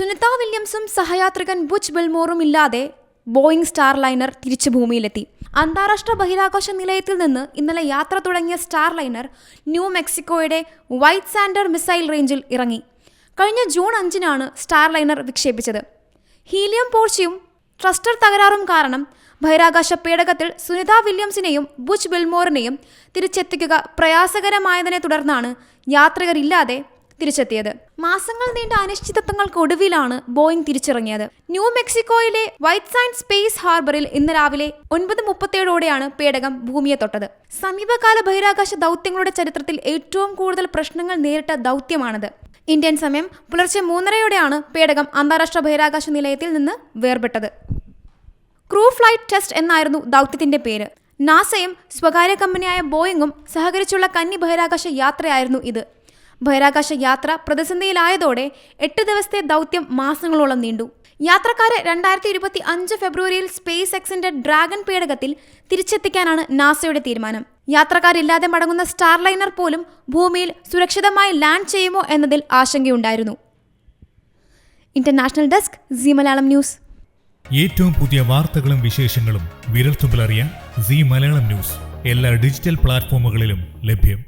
Sunitha വില്യംസും സഹയാത്രികൻ Butch ബിൽമോറും ഇല്ലാതെ Boeing star liner തിരിച്ചു ഭൂമിയിലെത്തി. അന്താരാഷ്ട്ര ബഹിരാകാശ നിലയത്തിൽ നിന്ന് ഇന്നലെ യാത്ര തുടങ്ങിയ സ്റ്റാർ ലൈനർ ന്യൂ മെക്സിക്കോയുടെ വൈറ്റ് സാൻഡർ മിസൈൽ റേഞ്ചിൽ ഇറങ്ങി. കഴിഞ്ഞ ജൂൺ അഞ്ചിനാണ് സ്റ്റാർ ലൈനർ വിക്ഷേപിച്ചത്. ഹീലിയം പോർച്ചയും ട്രസ്റ്റർ തകരാറും കാരണം ബഹിരാകാശ പേടകത്തിൽ സുനിത വില്യംസിനെയും ബുച്ച് ബിൽമോറിനെയും തിരിച്ചെത്തിക്കുക പ്രയാസകരമായതിനെ തുടർന്നാണ് യാത്രികരില്ലാതെ തിരിച്ചെത്തിയത്. മാസങ്ങൾ നീണ്ട അനിശ്ചിതത്വങ്ങൾക്കൊടുവിലാണ് ബോയിങ് തിരിച്ചിറങ്ങിയത്. ന്യൂ മെക്സിക്കോയിലെ വൈറ്റ് സൈൻ സ്പേസ് ഹാർബറിൽ ഇന്ന് രാവിലെ ഒൻപത് മുപ്പത്തേഴോടെയാണ് പേടകം ഭൂമിയെ തൊട്ടത്. സമീപകാല ബഹിരാകാശ ദൗത്യങ്ങളുടെ ചരിത്രത്തിൽ ഏറ്റവും കൂടുതൽ പ്രശ്നങ്ങൾ നേരിട്ട ദൗത്യമാണിത്. ഇന്ത്യൻ സമയം പുലർച്ചെ മൂന്നരയോടെയാണ് പേടകം അന്താരാഷ്ട്ര ബഹിരാകാശ നിലയത്തിൽ നിന്ന് വേർപെട്ടത്. ക്രൂ ഫ്ലൈറ്റ് ടെസ്റ്റ് എന്നായിരുന്നു ദൗത്യത്തിന്റെ പേര്. നാസയും സ്വകാര്യ കമ്പനിയായ ബോയിങ്ങും സഹകരിച്ചുള്ള കന്നി ബഹിരാകാശ യാത്രയായിരുന്നു ഇത്. ബഹിരാകാശ യാത്ര പ്രതിസന്ധിയിലായതോടെ എട്ട് ദിവസത്തെ ദൗത്യം മാസങ്ങളോളം നീണ്ടു. യാത്രക്കാരെ രണ്ടായിരത്തി ഇരുപത്തി അഞ്ച് ഫെബ്രുവരിയിൽ സ്പേസ് എക്സിന്റെ ഡ്രാഗൺ പേടകത്തിൽ തിരിച്ചെത്തിക്കാനാണ് നാസയുടെ തീരുമാനം. യാത്രക്കാരില്ലാതെ മടങ്ങുന്ന സ്റ്റാർലൈനർ പോലും ഭൂമിയിൽ സുരക്ഷിതമായി ലാൻഡ് ചെയ്യുമോ എന്നതിൽ ആശങ്കയുണ്ടായിരുന്നു. International desk C Malayalam news. ഏറ്റവും പുതിയ വാർത്തകളും വിശേഷങ്ങളും വിരൽത്തുമ്പിലറിയാൻ സി മലയാളം ന്യൂസ്. എല്ലാ ഡിജിറ്റൽ പ്ലാറ്റ്ഫോമുകളിലും ലഭ്യം.